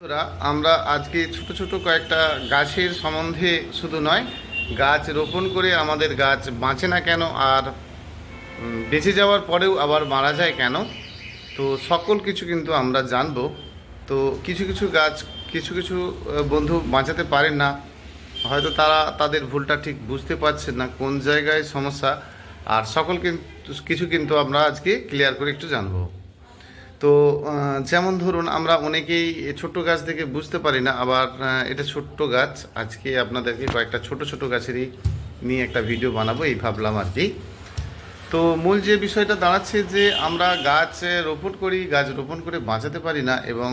বন্ধুরা, আমরা আজকে ছোট ছোট কয়েকটা গাছের সম্বন্ধে শুধু নয় গাছ রোপণ করে আমাদের গাছ বাঁচে না কেন আর বেঁচে যাওয়ার পরেও আবার মারা যায় কেন? তো সকল কিছু কিন্তু আমরা জানব। তো কিছু কিছু গাছ কিছু কিছু বন্ধু বাঁচাতে পারেন না। হয়তো তারা তাদের ভুলটা ঠিক বুঝতে পারছেন না কোন জায়গায় সমস্যা। আর সকল কিন্তু কিছু কিন্তু আমরা আজকে ক্লিয়ার করে একটু জানব। তো যেমন ধরুন আমরা অনেকেই ছোট্ট গাছ দেখে বুঝতে পারি না, আবার এটা ছোট্ট গাছ। আজকে আপনাদেরকে কয়েকটা ছোট ছোট গাছেরই নিয়ে একটা ভিডিও বানাবো, এই ভাবলাম আর কি। তো, মূল যে বিষয়টা দাঁড়াচ্ছে যে আমরা গাছ রোপণ করি, গাছ রোপণ করে বাঁচাতে পারি না এবং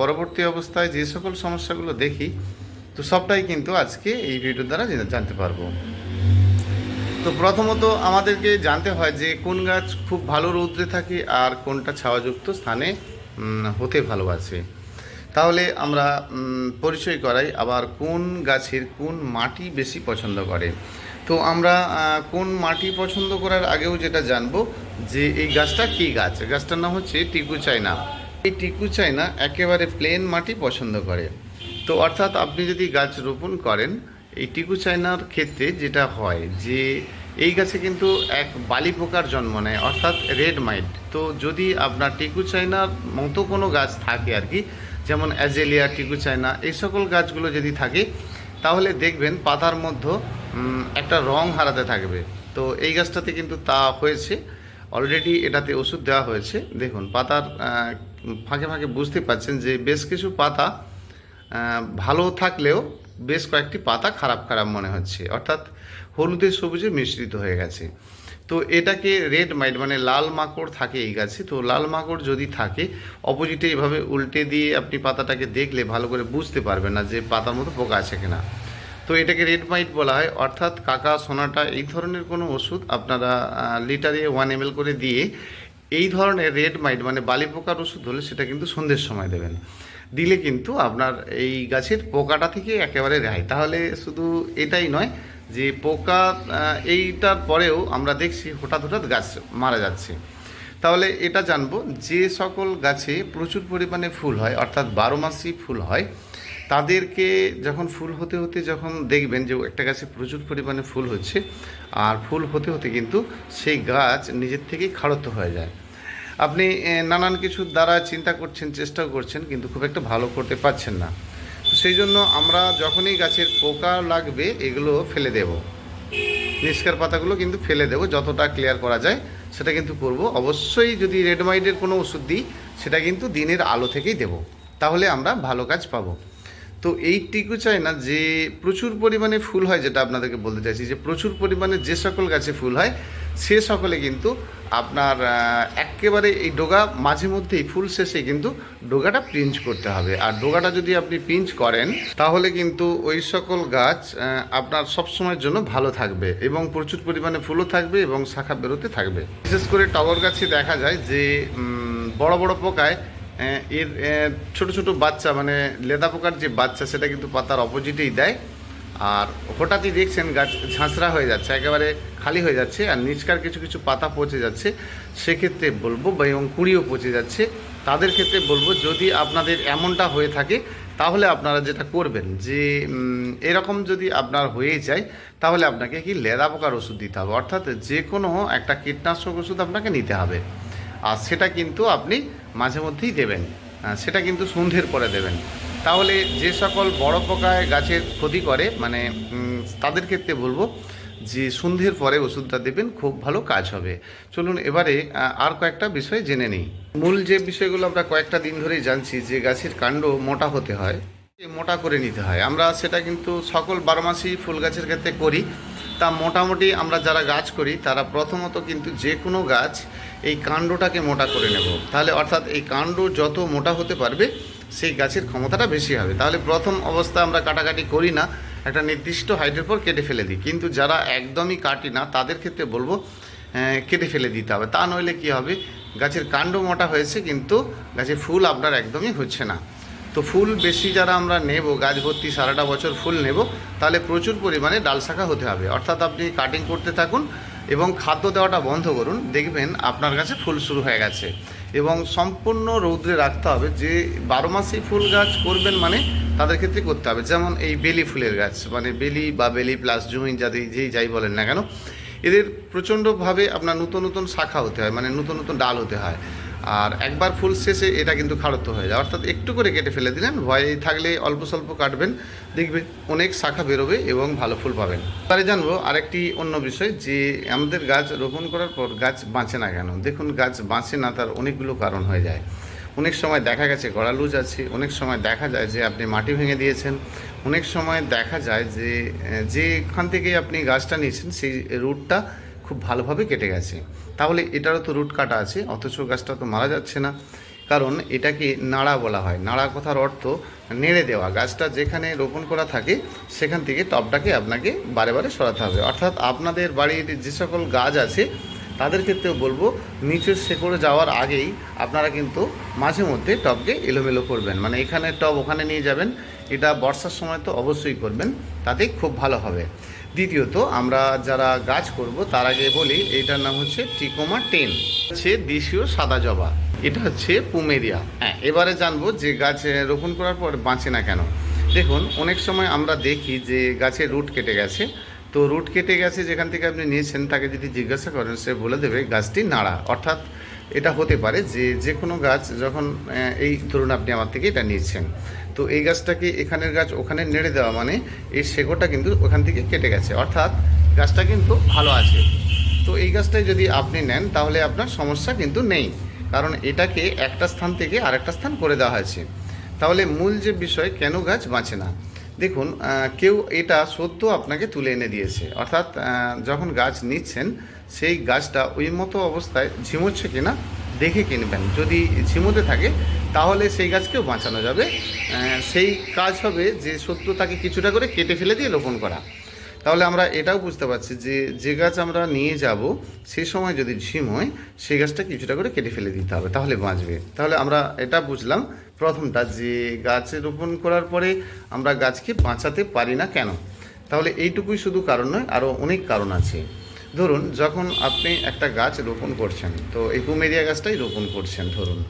পরবর্তী অবস্থায় যে সকল সমস্যাগুলো দেখি, তো সবটাই কিন্তু আজকে এই ভিডিওর দ্বারা জানতে পারব। তো প্রথমত আমাদেরকে জানতে হয় যে কোন গাছ খুব ভালো রৌদ্রে থাকে আর কোনটা ছাওয়াযুক্ত স্থানে হতে ভালোবাসে। তাহলে আমরা পরিচয় করাই আবার কোন গাছের কোন মাটি বেশি পছন্দ করে। তো আমরা কোন মাটি পছন্দ করার আগেও যেটা জানব যে এই গাছটা কী গাছ? গাছটার নাম হচ্ছে টিকু চাইনা এই টিকু চাইনা একেবারে প্লেন মাটি পছন্দ করে। তো অর্থাৎ আপনি যদি গাছ রোপণ করেন, এই টিকু চায়নার ক্ষেত্রে যেটা হয় যে এই গাছে কিন্তু এক বালি পোকার জন্ম নেয়, অর্থাৎ রেড মাইট তো যদি আপনার টিকু চায়নার মতো কোনো গাছ থাকে আর কি, যেমন অ্যাজেলিয়া টিকু চায়না এই সকল গাছগুলো যদি থাকে, তাহলে দেখবেন পাতার মধ্যে একটা রং হারাতে থাকবে। তো এই গাছটাতে কিন্তু তা হয়েছে। অলরেডি এটাতে ওষুধ দেওয়া হয়েছে। দেখুন, পাতার ফাঁকে ফাঁকে বুঝতে পারছেন যে বেশ কিছু পাতা ভালো থাকলেও বেশ কয়েকটি পাতা খারাপ খারাপ মনে হচ্ছে। অর্থাৎ হলুদের সবুজে মিশ্রিত হয়ে গেছে। তো এটাকে রেড মাইট মানে লাল মাকড় থাকে এই গাছে। তো লাল মাকড় যদি থাকে, অপোজিটে এইভাবে উল্টে দিয়ে আপনি পাতাটাকে দেখলে ভালো করে বুঝতে পারবেন না যে পাতার মতো পোকা আছে কিনা। তো এটাকে রেড মাইট বলা হয়। অর্থাৎ কাকা, সোনাটা, এই ধরনের কোনো ওষুধ আপনারা লিটারে ওয়ান এম করে দিয়ে এই ধরনের রেড মাইট মানে বালি পোকার ওষুধ হলে সেটা কিন্তু সন্ধ্যের সময় দেবেন। দিলে কিন্তু আপনার এই গাছের পোকাটা থেকে একেবারে রেহাই। তাহলে শুধু এটাই নয় যে পোকা এইটার পরেও আমরা দেখছি হঠাৎ হঠাৎ গাছ মারা যাচ্ছে। তাহলে এটা জানব, যে সকল গাছে প্রচুর পরিমাণে ফুল হয়, অর্থাৎ বারো মাসই ফুল হয়, তাদেরকে যখন ফুল হতে হতে যখন দেখবেন যে একটা গাছে প্রচুর পরিমাণে ফুল হচ্ছে, আর ফুল হতে হতে কিন্তু সেই গাছ নিজের থেকেই খাড়ত্ব হয়ে যায়। আপনি নানান কিছুর দ্বারা চিন্তা করছেন, চেষ্টাও করছেন, কিন্তু খুব একটা ভালো করতে পারছেন না। সেই জন্য আমরা যখনই গাছের পোকা লাগবে, এগুলো ফেলে দেব। নিষ্কার পাতাগুলো কিন্তু ফেলে দেবো, যতটা ক্লিয়ার করা যায়, সেটা কিন্তু করব। অবশ্যই যদি রেডমাইডের কোনো ওষুধ দিই, সেটা কিন্তু দিনের আলো থেকেই দেব। তাহলে আমরা ভালো কাজ পাবো। তো এই টিকু চাই না যে প্রচুর পরিমাণে ফুল হয় যেটা আপনাদেরকে বলতে চাইছি, যে প্রচুর পরিমাণে যে সকল গাছে ফুল হয়, সে সকলে কিন্তু আপনার একেবারে এই ডোগা মাঝে মধ্যেই ফুল শেষে কিন্তু ডোগাটা পিঞ্চ করতে হবে। আর ডোগাটা যদি আপনি পিঞ্চ করেন, তাহলে কিন্তু ওই সকল গাছ আপনার সবসময়ের জন্য ভালো থাকবে এবং প্রচুর পরিমাণে ফুলও থাকবে এবং শাখা বেরোতে থাকবে। বিশেষ করে টগর গাছে দেখা যায় যে বড় বড় পোকায় এর ছোট ছোট বাচ্চা মানে লেদা পোকার যে বাচ্চা, সেটা কিন্তু পাতার অপোজিটেই দেয়। আর হঠাৎই দেখছেন গাছ ঝাঁসরা হয়ে যাচ্ছে, একেবারে খালি হয়ে যাচ্ছে, আর নিচকার কিছু কিছু পাতা পচে যাচ্ছে। সেক্ষেত্রে বলব বা এবং কুড়িও পচে যাচ্ছে। তাদের ক্ষেত্রে বলব, যদি আপনাদের এমনটা হয়ে থাকে, তাহলে আপনারা যেটা করবেন, যে এরকম যদি আপনার হয়ে যায়, তাহলে আপনাকে কি লেদা পোকার ওষুধ দিতে হবে। অর্থাৎ যে কোনো একটা কীটনাশক ওষুধ আপনাকে নিতে হবে। আর সেটা কিন্তু আপনি মাঝে মধ্যেই দেবেন। সেটা কিন্তু সন্ধ্যের পরে দেবেন। তাহলে যে সকল বড় পোকায় গাছের ক্ষতি করে মানে তাদের ক্ষেত্রে বলব যে সন্ধ্যের পরে ওষুধটা দেবেন, খুব ভালো কাজ হবে। চলুন এবারে আর কয়েকটা বিষয় জেনে নিই। মূল যে বিষয়গুলো আমরা কয়েকটা দিন ধরেই জানছি, যে গাছের কাণ্ড মোটা হতে হয় মোটা করে নিতে হয়। আমরা সেটা কিন্তু সকল বারোমাসি ফুল গাছের ক্ষেত্রে করি। তা মোটামুটি আমরা যারা গাছ করি, তারা প্রথমত কিন্তু যে কোনো গাছ এই কাণ্ডটাকে মোটা করে নেব। তাহলে অর্থাৎ এই কাণ্ড যত মোটা হতে পারবে, সেই গাছের ক্ষমতাটা বেশি হবে। তাহলে প্রথম অবস্থা আমরা কাটাকাটি করি না, একটা নির্দিষ্ট হাইটের পর কেটে ফেলে দিই। কিন্তু যারা একদমই কাটি না, তাদের ক্ষেত্রে বলব কেটে ফেলে দিতে হবে। তা নইলে কি হবে? গাছের কাণ্ড মোটা হয়েছে, কিন্তু গাছের ফুল আপনার একদমই হচ্ছে না। তো ফুল বেশি যারা আমরা নেব, গাছ ভর্তি সারাটা বছর ফুল নেব, তাহলে প্রচুর পরিমাণে ডাল শাখা হতে হবে। অর্থাৎ আপনি কাটিং করতে থাকুন এবং খাদ্য দেওয়াটা বন্ধ করুন, দেখবেন আপনার কাছে ফুল শুরু হয়ে গেছে। এবং সম্পূর্ণ রৌদ্রে রাখতে হবে যে বারো মাসেই ফুল গাছ করবেন মানে তাদের ক্ষেত্রে করতে হবে। যেমন এই বেলি ফুলের গাছ মানে বেলি বা বেলি প্লাস জুমিন যাদের যেই যাই বলেন না কেন, এদের প্রচণ্ডভাবে আপনার নতুন নতুন শাখা হতে হয় মানে নতুন নতুন ডাল হতে হয়। আর একবার ফুল শেষে এটা কিন্তু খাড়ত্ব হয়ে যায়। অর্থাৎ একটু করে কেটে ফেলে দিলেন, ভয় থাকলে অল্প স্বল্প কাটবেন, দেখবেন অনেক শাখা বেরোবে এবং ভালো ফুল পাবেন। তারে জানব আরেকটি অন্য বিষয়, যে আমাদের গাছ রোপণ করার পর গাছ বাঁচে না কেন? দেখুন, গাছ বাঁচে না তার অনেকগুলো কারণ হয়ে যায়। অনেক সময় দেখা গেছে গড়া লুজ আছে, অনেক সময় দেখা যায় যে আপনি মাটি ভেঙে দিয়েছেন, অনেক সময় দেখা যায় যে, যেখান থেকে আপনি গাছটা নিয়েছেন, সেই রুটটা খুব ভালোভাবে কেটে গেছে। তাহলে এটারও তো রুট কাটা আছে, অথচ গাছটা তো মারা যাচ্ছে না। কারণ এটাকে নাড়া বলা হয়। নাড়া কথার অর্থ নেড়ে দেওয়া। গাছটা যেখানে রোপণ করা থাকে, সেখান থেকে টবটাকে আপনাকে বারে বারে সরাতে হবে। অর্থাৎ আপনাদের বাড়ির যে সকল গাছ আছে, তাদের ক্ষেত্রেও বলব, নিচের শেকড়ে যাওয়ার আগেই আপনারা কিন্তু মাঝে মধ্যে টবকে এলোমেলো করবেন। মানে এখানে টব ওখানে নিয়ে যাবেন। এটা বর্ষার সময় তো অবশ্যই করবেন। তাতে খুব ভালো হবে। দ্বিতীয়ত, আমরা যারা গাছ করব, তার আগে বলি, এইটার নাম হচ্ছে টিকোমা টেন। হচ্ছে দেশীয় সাদা জবা। এটা হচ্ছে পুমেরিয়া। হ্যাঁ এবারে জানব যে গাছ রোপণ করার পর বাঁচে না কেন। দেখুন, অনেক সময় আমরা দেখি যে গাছের রুট কেটে গেছে। তো রুট কেটে গেছে, যেখান থেকে আপনি নিয়েছেন, তাকে যদি জিজ্ঞাসা করেন, সে বলে দেবে গাছটি নাড়া। অর্থাৎ এটা হতে পারে যে যে কোনো গাছ যখন এই ধরুন আপনি আমার থেকে এটা নিয়েছেন তো এই গাছটাকে এখানের গাছ ওখানে নেড়ে দেওয়া মানে এই শেকড়টা কিন্তু ওখান থেকে কেটে গেছে। অর্থাৎ গাছটা কিন্তু ভালো আছে। তো এই গাছটাই যদি আপনি নেন, তাহলে আপনার সমস্যা কিন্তু নেই। কারণ এটাকে একটা স্থান থেকে আরেকটা স্থান করে দেওয়া হয়েছে। তাহলে মূল যে বিষয়, কেন গাছ বাঁচে না? দেখুন কেউ এটা সত্য আপনাকে তুলে এনে দিয়েছে। অর্থাৎ যখন গাছ নিচ্ছেন সেই গাছটা ওই মতো অবস্থায় ঝিমোচ্ছে কিনা দেখে কিনবেন যদি ঝিমোতে থাকে, তাহলে সেই গাছকেও বাঁচানো যাবে। সেই কাজ হবে যে সত্য তাকে কিছুটা করে কেটে ফেলে দিয়ে রোপণ করা। তাহলে আমরা এটাও বুঝতে পারছি যে যে গাছ আমরা নিয়ে যাব, সে সময় যদি ঝিম হয় সেই গাছটা কিছুটা করে কেটে ফেলে দিতে হবে, তাহলে বাঁচবে। তাহলে আমরা এটা বুঝলাম প্রথমটা, যে গাছ রোপণ করার পরে আমরা গাছকে বাঁচাতে পারি না কেন? তাহলে এইটুকুই শুধু কারণ নয়, আরও অনেক কারণ আছে। ধরুন, যখন আপনি একটা গাছ রোপণ করছেন, তো এই পুমেরিয়া গাছটাই রোপণ করছেন, ধরুন।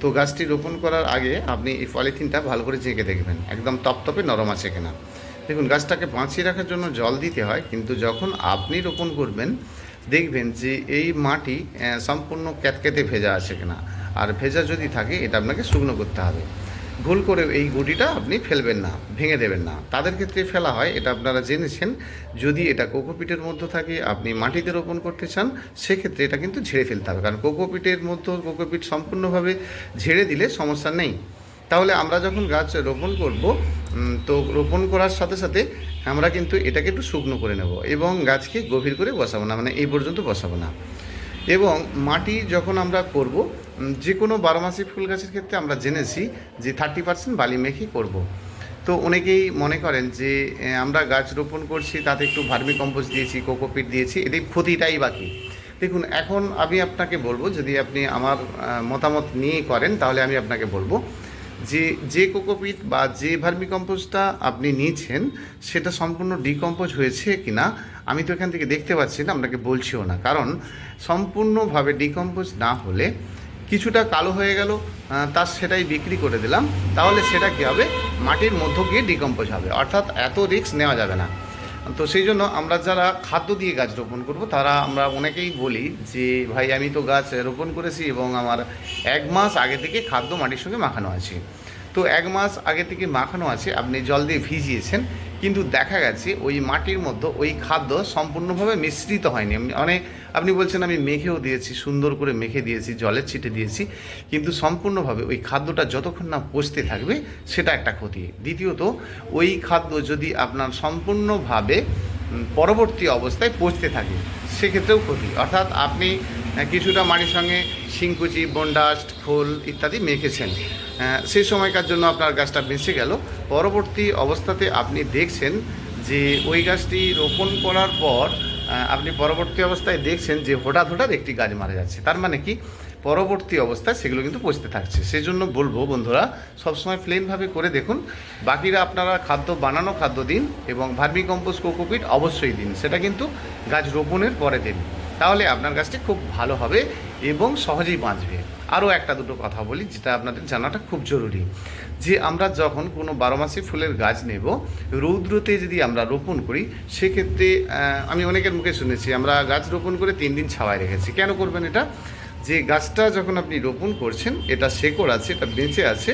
তো গাছটি রোপণ করার আগে আপনি এই পলিথিনটা ভালো করে চেকে দেখবেন, একদম তপতপে নরম আছে কিনা। দেখুন, গাছটাকে বাঁচিয়ে রাখার জন্য জল দিতে হয়, কিন্তু যখন আপনি রোপণ করবেন, দেখবেন যে এই মাটি সম্পূর্ণ ক্যাতক্যাতে ভেজা আছে কিনা। আর ভেজা যদি থাকে, এটা আপনাকে শুকনো করতে হবে। ভুল করে এই গুটিটা আপনি ফেলবেন না, ভেঙে দেবেন না। তাদের ক্ষেত্রে ফেলা হয়, এটা আপনারা জেনেছেন। যদি এটা কোকোপিটের মধ্যে থাকে, আপনি মাটিতে রোপণ করতে চান, সেক্ষেত্রে এটা কিন্তু ঝেড়ে ফেলতে হবে। কারণ কোকোপিটের মধ্যে কোকোপিট সম্পূর্ণভাবে ঝেড়ে দিলে সমস্যা নেই। তাহলে আমরা যখন গাছ রোপণ করব তো রোপণ করার সাথে সাথে আমরা কিন্তু এটাকে একটু শুকনো করে নেব এবং গাছকে গভীর করে বসাবো না মানে এই পর্যন্ত বসাবো না। এবং মাটি যখন আমরা করব যে কোনো বারোমাসি ফুল গাছের ক্ষেত্রে আমরা জেনেছি যে থার্টি পার্সেন্ট বালি মেখে করব। তো অনেকেই মনে করেন যে আমরা গাছ রোপণ করছি, তাতে একটু ভার্মি কম্পোস্ট দিয়েছি, কোকোপিট দিয়েছি, এদের ক্ষতিটাই বাকি দেখুন, এখন আমি আপনাকে বলব, যদি আপনি আমার মতামত নিয়ে করেন, তাহলে আমি আপনাকে বলব যে যে কোকোপিট বা যে ভার্মি কম্পোজটা আপনি নিয়েছেন, সেটা সম্পূর্ণ ডিকম্পোজ হয়েছে কি না আমি তো এখান থেকে দেখতে পাচ্ছি না, আপনাকে বলছিও না। কারণ সম্পূর্ণভাবে ডিকম্পোজ না হলে কিছুটা কালো হয়ে গেল তার সেটাই বিক্রি করে দিলাম, তাহলে সেটা কী হবে? মাটির মধ্য গিয়ে ডিকম্পোজ হবে। অর্থাৎ এত রিস্ক নেওয়া যাবে না। তো সেই জন্য আমরা যারা খাদ্য দিয়ে গাছ রোপণ করব, তারা আমরা অনেকেই বলি যে, ভাই, আমি তো গাছ রোপণ করেছি এবং আমার এক মাস আগে থেকে খাদ্য মাটির সঙ্গে মাখানো আছে। তো এক মাস আগে থেকে মাখানো আছে, আপনি জল দিয়ে ভিজিয়েছেন কিন্তু দেখা গেছে ওই মাটির মধ্যে ওই খাদ্য সম্পূর্ণভাবে মিশ্রিত হয়নি। মানে আপনি বলছেন আমি মেখেও দিয়েছি, সুন্দর করে মেখে দিয়েছি, জলের ছিটে দিয়েছি, কিন্তু সম্পূর্ণভাবে ওই খাদ্যটা যতক্ষণ না পচতে থাকবে সেটা একটা ক্ষতি। দ্বিতীয়ত, ওই খাদ্য যদি আপনার সম্পূর্ণভাবে পরবর্তী অবস্থায় পচতে থাকে, সেক্ষেত্রেও ক্ষতি। অর্থাৎ আপনি কিছুটা মাটির সঙ্গে শিংকুচি, বন্ডাস্ট, খোল ইত্যাদি মেখেছেন। সেই সময়কার জন্য আপনার গাছটা বেঁচে গেল। পরবর্তী অবস্থাতে আপনি দেখছেন যে ওই গাছটি রোপণ করার পর আপনি পরবর্তী অবস্থায় দেখছেন যে হঠাৎ হঠাৎ একটি গাছ মারা যাচ্ছে। তার মানে কি? পরবর্তী অবস্থায় সেগুলো কিন্তু পচতে থাকছে। সেই জন্য বলব বন্ধুরা, সবসময় প্লেনভাবে করে দেখুন। বাকিরা আপনারা খাদ্য বানানো খাদ্য দিন এবং ভার্মি কম্পোস্ট কোকোপিট অবশ্যই দিন। সেটা কিন্তু গাছ রোপণের পরে দিন। তাহলে আপনার গাছটি খুব ভালো হবে। এবং সহজেই বাঁচবে। আরও একটা দুটো কথা বলি, যেটা আপনাদের জানাটা খুব জরুরি। যে আমরা যখন কোনো বারোমাসি ফুলের গাছ নেব, রৌদ্রতে যদি আমরা রোপণ করি, সেক্ষেত্রে আমি অনেকের মুখে শুনেছি, আমরা গাছ রোপণ করে তিন দিন ছাওয়ায় রেখেছি। কেন করবেন এটা? যে গাছটা যখন আপনি রোপণ করছেন, এটা শেকড় আছে, এটা বেঁচে আছে,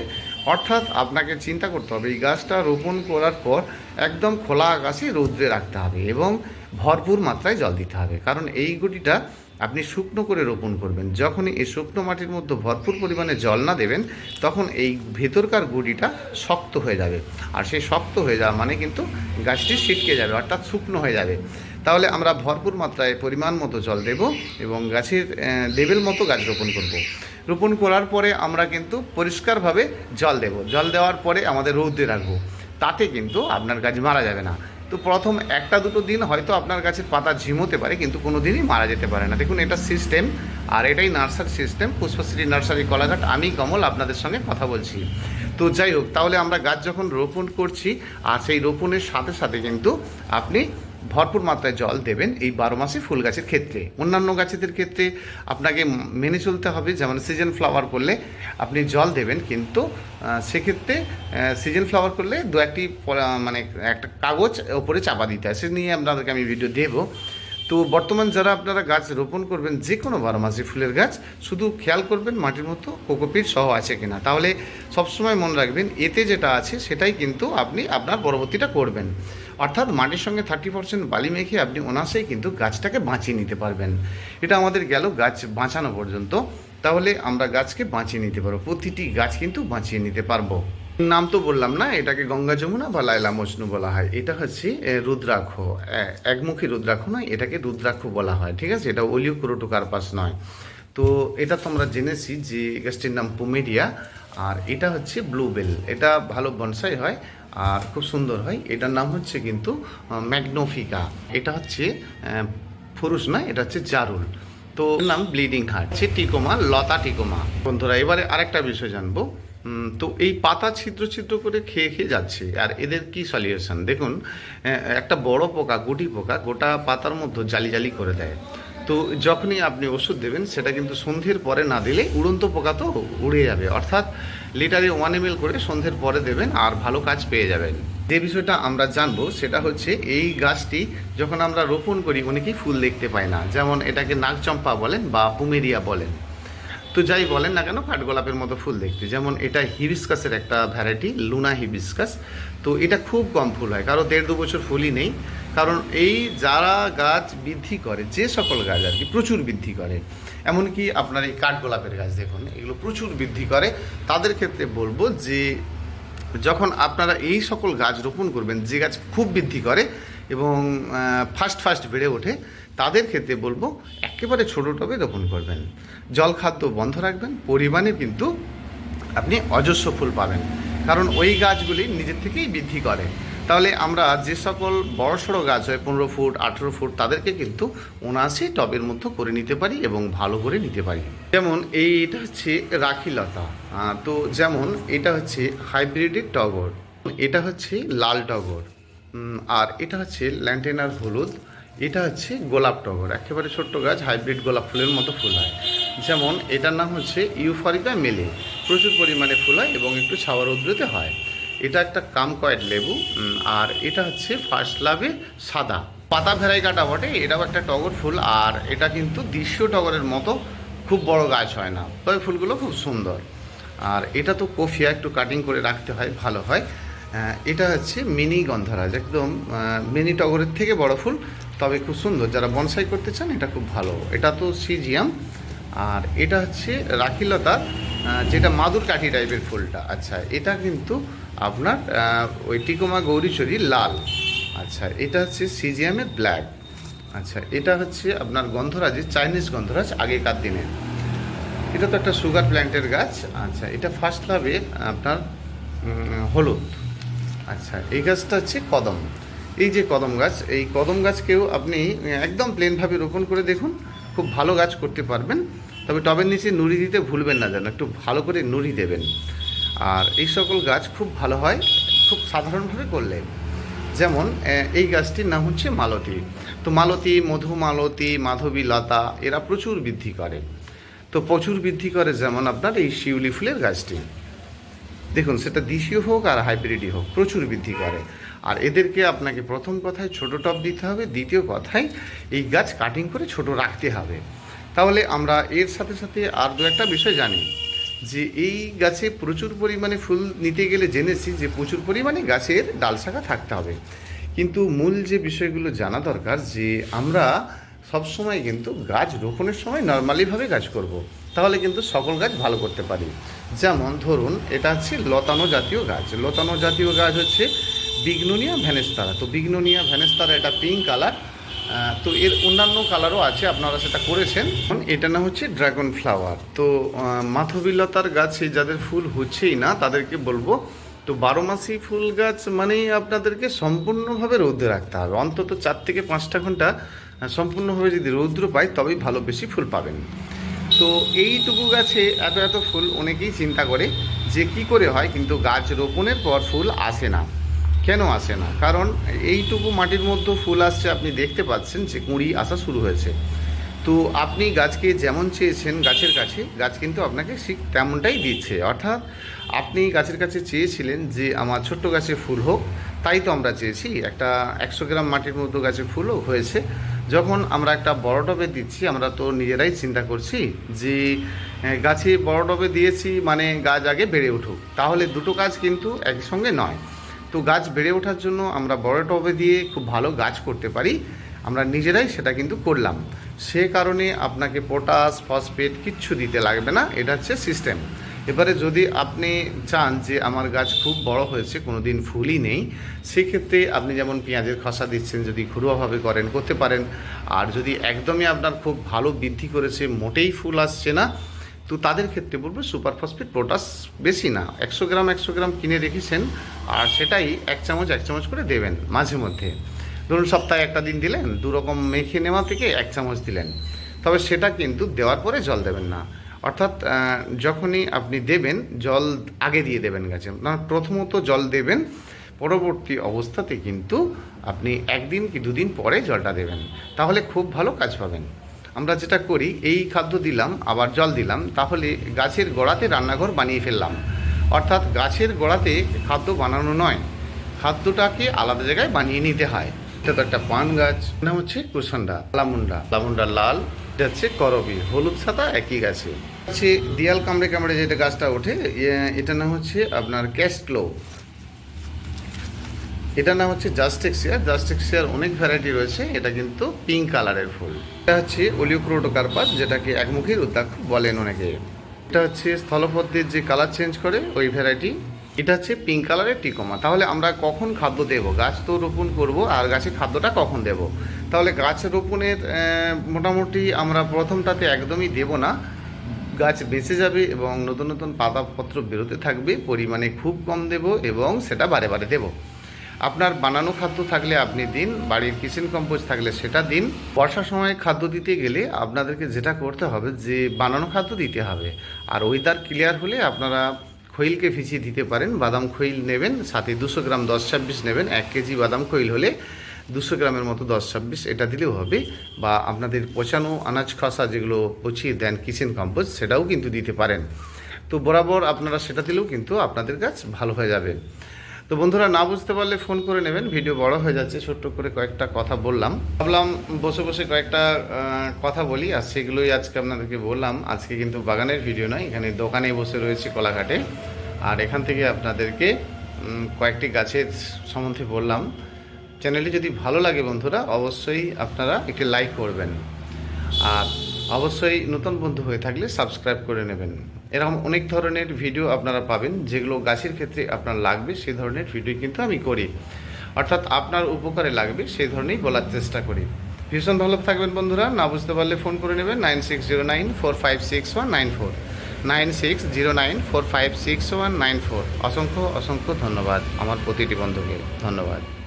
অর্থাৎ আপনাকে চিন্তা করতে হবে, এই গাছটা রোপণ করার পর একদম খোলা আকাশে রৌদ্রে রাখতে হবে এবং ভরপুর মাত্রায় জল দিতে হবে। কারণ এই গুটিটা আপনি শুকনো করে রোপণ করবেন। যখনই এই শুকনো মাটির মধ্যে ভরপুর পরিমাণে জল না দেবেন, তখন এই ভেতরকার গুটিটা শক্ত হয়ে যাবে। আর সেই শক্ত হয়ে যাওয়া মানে কিন্তু গাছটি ছিটকে যাবে, অর্থাৎ শুকনো হয়ে যাবে। তাহলে আমরা ভরপুর মাত্রায় পরিমাণ মতো জল দেব এবং গাছের লেভেল মতো গাছ রোপণ করব। রোপণ করার পরে আমরা কিন্তু পরিষ্কারভাবে জল দেব। জল দেওয়ার পরে আমাদের রৌদ্রে রাখব। তাতে কিন্তু আপনার গাছ মারা যাবে না। তো প্রথম একটা দুটো দিন হয়তো আপনার গাছের পাতা ঝিমোতে পারে, কিন্তু কোনো দিনই মারা যেতে পারে না। দেখুন, এটা সিস্টেম আর এটাই nursery system Pushpashree nursery, Kolaghat. আমি কমল আপনাদের সঙ্গে কথা বলছি। তো যাই হোক, তাহলে আমরা গাছ যখন রোপণ করছি, আর সেই রোপণের সাথে সাথে কিন্তু আপনি ভরপুর মাত্রায় জল দেবেন এই বারো মাসে ফুল গাছের ক্ষেত্রে। অন্যান্য গাছেদের ক্ষেত্রে আপনাকে মেনে চলতে হবে যেমন সিজন ফ্লাওয়ার করলে আপনি জল দেবেন, কিন্তু সেক্ষেত্রে সিজন ফ্লাওয়ার করলে দু একটি মানে একটা কাগজ ওপরে চাপা দিতে হয়। সে নিয়ে আপনাদেরকে আমি ভিডিও দেবো। তো বর্তমান যারা আপনারা গাছ রোপণ করবেন যে কোনো বারো মাসে ফুলের গাছ, শুধু খেয়াল করবেন মাটির মতো কোকোপিট সহ আছে কিনা। তাহলে সবসময় মনে রাখবেন, এতে যেটা আছে সেটাই কিন্তু আপনি আপনার পরবর্তীটা করবেন। অর্থাৎ মাটির সঙ্গে থার্টি পার্সেন্ট বালি মেখে আপনি অনাসেই কিন্তু গাছটাকে বাঁচিয়ে নিতে পারবেন। এটা আমাদের গেল গাছ বাঁচানো পর্যন্ত। তাহলে আমরা গাছকে বাঁচিয়ে নিতে পারব। প্রতিটি গাছ কিন্তু বাঁচিয়ে নিতে পারব। নাম তো বললাম না, এটাকে গঙ্গা যমুনা বা লাইলা মজনু বলা হয়। এটা হচ্ছে রুদ্রাক্ষ। একমুখী রুদ্রাক্ষ নয়, এটাকে রুদ্রাক্ষ বলা হয়, ঠিক আছে? এটা ওলিও ক্রোটোকার্পাস নয়। তো এটা তোমরা জেনেছি যে গাছটির নাম পুমেরিয়া, আর এটা হচ্ছে ব্লুবেল। এটা ভালো বনসাই হয়। খুব সুন্দর হয়। এটার নাম হচ্ছে কিন্তু ম্যাগনোফিকা এটা হচ্ছে ফুরুষ না, এটা হচ্ছে জারুল। তো নাম ব্লিডিং হার্ট, সে টিকোমা, লতা টিকোমা। বন্ধুরা, এবারে আরেকটা বিষয় জানব। তো এই পাতা ছিদ্র ছিদ্র করে খেয়ে খেয়ে যাচ্ছে, আর এদের কি সলিউশন দেখুন একটা বড় পোকা, গুটি পোকা, গোটা পাতার মধ্যে জালি জালি করে দেয়। তো যখনই আপনি ওষুধ দেবেন, সেটা কিন্তু সন্ধ্যের পরে না দিলে উড়ন্ত পোকা তো উড়ে যাবে। অর্থাৎ লিটারে ওয়ান এম করে সন্ধ্যের পরে দেবেন আর ভালো কাজ পেয়ে যাবেন। যে বিষয়টা আমরা জানব সেটা হচ্ছে এই গাছটি যখন আমরা রোপণ করি অনেকেই ফুল দেখতে পায় না? যেমন এটাকে নাগচম্পা বলেন বা পুমেরিয়া বলেন। তো যাই বলেন না কেন কাঠগোলাপের মতো ফুল দেখতে। যেমন এটা হিবিস্কাসের একটা ভ্যারাইটি, লুনা হিবিস্কাস। তো এটা খুব কম ফুল হয়, কারও দেড় দু বছর ফুলই নেই। কারণ এই যারা গাছ বৃদ্ধি করে, যে সকল গাছ আর কি, প্রচুর বৃদ্ধি করে, এমনকি আপনার এই কাঠগোলাপের গাছ দেখুন, এগুলো প্রচুর বৃদ্ধি করে, তাদের ক্ষেত্রে বলব যে, যখন আপনারা এই সকল গাছ রোপণ করবেন, যে গাছ খুব বৃদ্ধি করে এবং ফার্স্ট ফার্স্ট বেড়ে ওঠে, তাদের ক্ষেত্রে বলব একেবারে ছোটো টবে রোপণ করবেন। জল খাদ্য বন্ধ রাখবেন, পরিমাণে কিন্তু আপনি অজস্র ফুল পাবেন। কারণ ওই গাছগুলি নিজের থেকেই বৃদ্ধি করে। তাহলে আমরা যে সকল বড় সড়ো গাছ হয়, পনেরো ফুট, আঠেরো ফুট, তাদেরকে কিন্তু উনাশি টবের মধ্যে করে নিতে পারি এবং ভালো করে নিতে পারি। যেমন এই এটা হচ্ছে রাখিলতা তো যেমন এটা হচ্ছে হাইব্রিডের টগর, এটা হচ্ছে লাল টগর। আর এটা হচ্ছে ল্যান্টেনার হলুদ, এটা হচ্ছে গোলাপ টগর। একেবারে ছোট্ট গাছ হাইব্রিড গোলাপ ফুলের মতো ফুল হয়। যেমন এটার নাম হচ্ছে ইউফরিকা মেলে প্রচুর পরিমাণে ফুল হয় এবং একটু ছাওয়া রৌদ্রতে হয়। এটা একটা কাম কামকয়েড লেবু আর এটা হচ্ছে ফার্স্ট লাভে সাদা। পাতা ভেরাই কাটা বটে, এটাও একটা টগর ফুল, আর এটা কিন্তু দৃশ্য টগরের মতো খুব বড় গাছ হয় না। তবে ফুলগুলো খুব সুন্দর। আর এটা তো কফিয়া, একটু কাটিং করে রাখতে হয়, ভালো হয়। এটা হচ্ছে মিনি গন্ধরাজ, একদম মিনি টগরের থেকে বড় ফুল, তবে খুব সুন্দর। যারা বনসাই করতে চান, এটা খুব ভালো। এটা তো সিজিয়াম। আর এটা হচ্ছে রাখিলতা যেটা মাদুর কাঠি টাইপের ফুলটা। আচ্ছা এটা কিন্তু আপনার ওই টিকোমা গৌরীচুরি লাল। আচ্ছা এটা হচ্ছে সিজিয়ামের ব্ল্যাক। আচ্ছা এটা হচ্ছে আপনার গন্ধরাজের চাইনিজ গন্ধরাজ আগেকার দিনে। এটা তো একটা সুগার প্ল্যান্টের গাছ। আচ্ছা এটা ফার্স্ট লাভে আপনার হলুদ। আচ্ছা এই গাছটা হচ্ছে কদম। এই যে কদম গাছ, এই কদম গাছকেও আপনি একদম প্লেনভাবে রোপণ করে দেখুন, খুব ভালো গাছ করতে পারবেন। তবে টবের নিচে নুড়ি দিতে ভুলবেন না যেন, একটু ভালো করে নুড়ি দেবেন। আর এই সকল গাছ খুব ভালো হয়, খুব সাধারণভাবে করলে। যেমন এই গাছটির নাম হচ্ছে মালতী। তো মালতী মধুমালতী মাধবী লতা, এরা প্রচুর বৃদ্ধি করে। তো প্রচুর বৃদ্ধি করে যেমন আপনার এই শিউলি ফুলের গাছটি। দেখুন, সেটা দেশীয় হোক আর হাইব্রিডই হোক, প্রচুর বৃদ্ধি করে। আর এদেরকে আপনাকে প্রথম কথায় ছোট টপ দিতে হবে, দ্বিতীয় কথায় এই গাছ কাটিং করে ছোট রাখতে হবে। তাহলে আমরা এর সাথে সাথে আর দু একটা বিষয় জানি, যে এই গাছে প্রচুর পরিমাণে ফুল নিতে গেলে জেনেছি যে প্রচুর পরিমাণে গাছের ডাল শাখা থাকতে হবে। কিন্তু মূল যে বিষয়গুলো জানা দরকার, যে আমরা সবসময় কিন্তু গাছ রোপণের সময় নর্মালিভাবে গাছ করব। তাহলে কিন্তু সকল গাছ ভালো করতে পারি। যেমন ধরুন এটা হচ্ছে লতানো জাতীয় গাছ। লতানো জাতীয় গাছ হচ্ছে বিগনোনিয়া ভ্যানেস্তারা তো বিগনোনিয়া ভ্যানেস্তারা এটা পিঙ্ক কালার তো এর অন্যান্য কালারও আছে আপনারা সেটা করেছেন। এটা না হচ্ছে ড্রাগন ফ্লাওয়ার তো আহ, মাধবীলতার গাছে যাদের ফুল হচ্ছেই না তাদেরকে বলব তো বারো মাসি ফুল গাছ মানেই আপনাদেরকে সম্পূর্ণভাবে রৌদ্রে রাখতে হবে। অন্তত চার থেকে পাঁচটা ঘণ্টা সম্পূর্ণভাবে যদি রৌদ্র পায় তবেই ভালো বেশি ফুল পাবেন। তো এইটুকু গাছে এত এত ফুল অনেকেই চিন্তা করে যে কি করে হয়, কিন্তু গাছ রোপণের পর ফুল আসে না। কেন আসে না? কারণ এইটুকু মাটির মধ্যে ফুল আসছে, আপনি দেখতে পাচ্ছেন যে কুঁড়ি আসা শুরু হয়েছে। তো আপনি গাছকে যেমন চেয়েছেন গাছের কাছে, গাছ কিন্তু আপনাকে ঠিক তেমনটাই দিচ্ছে। অর্থাৎ আপনি গাছের কাছে চেয়েছিলেন যে আমার ছোট্ট গাছে ফুল হোক, তাই তো আমরা চেয়েছি। একটা একশো গ্রাম মাটির মধ্যে গাছে ফুলও হয়েছে। যখন আমরা একটা বড় টবে দিচ্ছি, আমরা তো নিজেরাই চিন্তা করছি যে গাছে বড় টবে দিয়েছি মানে গাছ আগে বেড়ে উঠুক। তাহলে দুটো কাজ কিন্তু একসঙ্গে নয়। তো গাছ বেড়ে ওঠার জন্য আমরা বড় টবে দিয়ে খুব ভালো গাছ করতে পারি। আমরা নিজেরাই সেটা কিন্তু করলাম। সে কারণে আপনাকে পটাশ, ফসফেট কিচ্ছু দিতে লাগবে না। এটা হচ্ছে সিস্টেম। এবারে যদি আপনি চান যে আমার গাছ খুব বড় হয়েছে কোনো দিন ফুলই নেই, সেক্ষেত্রে আপনি যেমন পেঁয়াজের খসা দিচ্ছেন, যদি ঘরোয়াভাবে করেন, করতে পারেন। আর যদি একদমই আপনার খুব ভালো বৃদ্ধি করেছে, মোটেই ফুল আসছে না, তো তাদের ক্ষেত্রে বলব সুপার ফসফেট বেশি না। একশো গ্রাম একশো গ্রাম কিনে রেখেছেন, আর সেটাই এক চামচ এক চামচ করে দেবেন মাঝে মধ্যে। ধরুন সপ্তাহে একটা দিন দিলেন দু রকম মেখে নেওয়া থেকে এক চামচ দিলেন। তবে সেটা কিন্তু দেওয়ার পরে জল দেবেন না। অর্থাৎ যখনই আপনি দেবেন, জল আগে দিয়ে দেবেন গাছে। না, প্রথমত জল দেবেন, পরবর্তী অবস্থাতে কিন্তু আপনি একদিন কি দুদিন পরে জলটা দেবেন। তাহলে খুব ভালো কাজ পাবেন। আমরা যেটা করি, এই খাদ্য দিলাম, আবার জল দিলাম, তাহলে গাছের গোড়াতে রান্নাঘর বানিয়ে ফেললাম। অর্থাৎ, গাছের গোড়াতে খাদ্য বানানো নয়, খাদ্যটাকে আলাদা জায়গায় বানিয়ে নিতে হয়। তো একটা পান গাছ। না হচ্ছে কুসন্ডা লামুন্ডা লামুন্ডা লাল এটা হচ্ছে করবি। হলুদ সাদা একই গাছে। হচ্ছে দিয়াল কামড়ে কামড়ে যেটা গাছটা ওঠে এটা না হচ্ছে আপনার ক্যাস্টলো এটা নাম হচ্ছে জাস্টেক্সিয়ার জাস্টেক্সিয়ার অনেক ভ্যারাইটি রয়েছে, এটা কিন্তু পিঙ্ক কালারের ফুল। এটা হচ্ছে ওলিওক্রোটোকার্পাস যেটাকে একমুখীর উদ্যাক্ষ বলেন অনেকে। এটা হচ্ছে স্থলপদ্মের যে কালার চেঞ্জ করে, ওই ভ্যারাইটি এটা হচ্ছে পিঙ্ক কালারের টিকোমা। তাহলে আমরা কখন খাদ্য দেব? গাছ তো রোপণ করব, আর গাছে খাদ্যটা কখন দেব? তাহলে গাছ রোপণের মোটামুটি আমরা প্রথমটাতে একদমই দেব না। গাছ বেঁচে যাবে এবং নতুন নতুন পাতাপত্র বেরোতে থাকবে, পরিমাণে খুব কম দেব এবং সেটা বারে বারে দেব। আপনার বানানো খাদ্য থাকলে আপনি দিন, বাড়ির কিচেন কম্পোজ থাকলে সেটা দিন। বর্ষার সময় খাদ্য দিতে গেলে আপনাদেরকে যেটা করতে হবে, যে বানানো খাদ্য দিতে হবে। আর ওয়েদার ক্লিয়ার হলে আপনারা খৈলকে ফিচিয়ে দিতে পারেন। বাদাম খৈল নেবেন, সাথে দুশো গ্রাম দশ ছাব্বিশ নেবেন। এক কেজি বাদাম খৈল হলে দুশো গ্রামের মতো দশ ছাব্বিশ, এটা দিলেও হবে। বা আপনাদের পচানো আনাজ খসা যেগুলো পচিয়ে দেন কিচেন কম্পোজ সেটাও কিন্তু দিতে পারেন। তো বরাবর আপনারা সেটা দিলেও কিন্তু আপনাদের গাছ ভালো হয়ে যাবে। তো বন্ধুরা, না বুঝতে পারলে ফোন করে নেবেন। ভিডিও বড় হয়ে যাচ্ছে, ছোট্ট করে কয়েকটা কথা বললাম। ভাবলাম বসে বসে কয়েকটা কথা বলি, আর সেগুলোই আজকে আপনাদেরকে বললাম। আজকে কিন্তু বাগানের ভিডিও নয়, এখানে দোকানে বসে রয়েছে কলাঘাটে। আর এখান থেকে আপনাদেরকে কয়েকটি গাছের সম্বন্ধে বললাম। চ্যানেলটি যদি ভালো লাগে বন্ধুরা, অবশ্যই আপনারা একটি লাইক করবেন। আর অবশ্যই নতুন বন্ধু হয়ে থাকলে সাবস্ক্রাইব করে নেবেন। এরকম অনেক ধরনের ভিডিও আপনারা পাবেন, যেগুলো গাছের ক্ষেত্রে আপনার লাগবে, সেই ধরনের ভিডিও কিন্তু আমি করি। অর্থাৎ আপনার উপকারে লাগবে, সেই ধরনেরই বলার চেষ্টা করি। ভীষণ ভালো থাকবেন বন্ধুরা, না বুঝতে পারলে ফোন করে নেবেন nine six zero nine four five six one nine four. Nine six zero nine four five six one nine four. অসংখ্য অসংখ্য ধন্যবাদ আমার প্রতিটি বন্ধুকে। ধন্যবাদ।